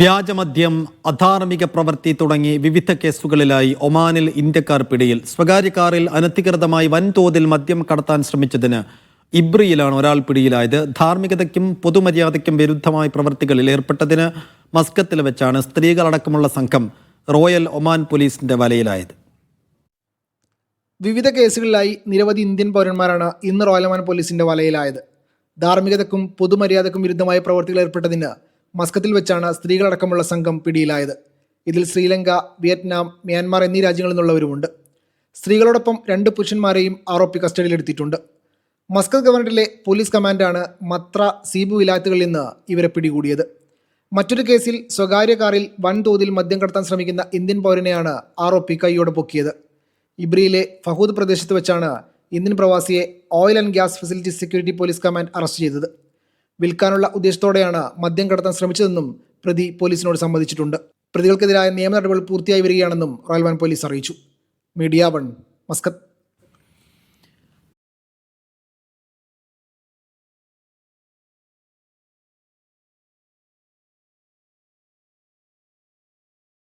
വ്യാജമദ്യം അധാർമിക പ്രവൃത്തി തുടങ്ങി വിവിധ കേസുകളിലായി ഒമാനിൽ ഇന്ത്യക്കാർ പിടിയിൽ. സ്വകാര്യ കാറിൽ അനധികൃതമായി വൻതോതിൽ മദ്യം കടത്താൻ ശ്രമിച്ചതിന് ഇബ്രിയിലാണ് ഒരാൾ പിടിയിലായത്. ധാർമ്മികതയ്ക്കും പൊതുമര്യാദയ്ക്കും വിരുദ്ധമായ പ്രവൃത്തികളിൽ ഏർപ്പെട്ടതിന് മസ്കത്തിൽ വെച്ചാണ് സ്ത്രീകളടക്കമുള്ള സംഘം റോയൽ ഒമാൻ പോലീസിന്റെ വലയിലായത്. വിവിധ കേസുകളിലായി നിരവധി ഇന്ത്യൻ പൗരന്മാരാണ് ഇന്ന് റോയൽ ഒമാൻ പോലീസിന്റെ വലയിലായത്. ധാർമ്മികതക്കും പൊതുമര്യാദക്കും വിരുദ്ധമായ പ്രവർത്തികൾ ഏർപ്പെട്ടതിന് മസ്കത്തിൽ വെച്ചാണ് സ്ത്രീകളടക്കമുള്ള സംഘം പിടിയിലായത്. ഇതിൽ ശ്രീലങ്ക വിയറ്റ്നാം മ്യാൻമാർ എന്നീ രാജ്യങ്ങളിൽ നിന്നുള്ളവരുമുണ്ട്. സ്ത്രീകളോടൊപ്പം രണ്ട് പുരുഷന്മാരെയും ആരോപി കസ്റ്റഡിയിലെടുത്തിട്ടുണ്ട് മസ്കത്ത് ഗവർണറിലെ പോലീസ് കമാൻഡാണ് മത്ര സീബു വിലാത്തുകളിൽ നിന്ന് ഇവരെ പിടികൂടിയത്. മറ്റൊരു കേസിൽ സ്വകാര്യ കാറിൽ വൻതോതിൽ മദ്യം കടത്താൻ ശ്രമിക്കുന്ന ഇന്ത്യൻ പൗരനെയാണ് ആരോപി കൈയോടെ പൊക്കിയത്. ഇബ്രിയിലെ ഫഹൂദ് പ്രദേശത്ത് വെച്ചാണ് Indian പ്രവാസിയെ oil and gas facility security police command arrest ചെയ്തത്. വിൽക്കാനുള്ള ഉദ്ദേശത്തോടെയാണ് മദ്യം കടത്താൻ ശ്രമിച്ചതെന്നും പ്രതി പോലീസിനോട് സമ്മതിച്ചിട്ടുണ്ട്. പ്രതികൾക്കെതിരായ നിയമ നടപടികൾ പൂർത്തിയായി വരികയാണെന്നും റോയൽ വൻ പോലീസ് അറിയിച്ചു. Media One Muscat.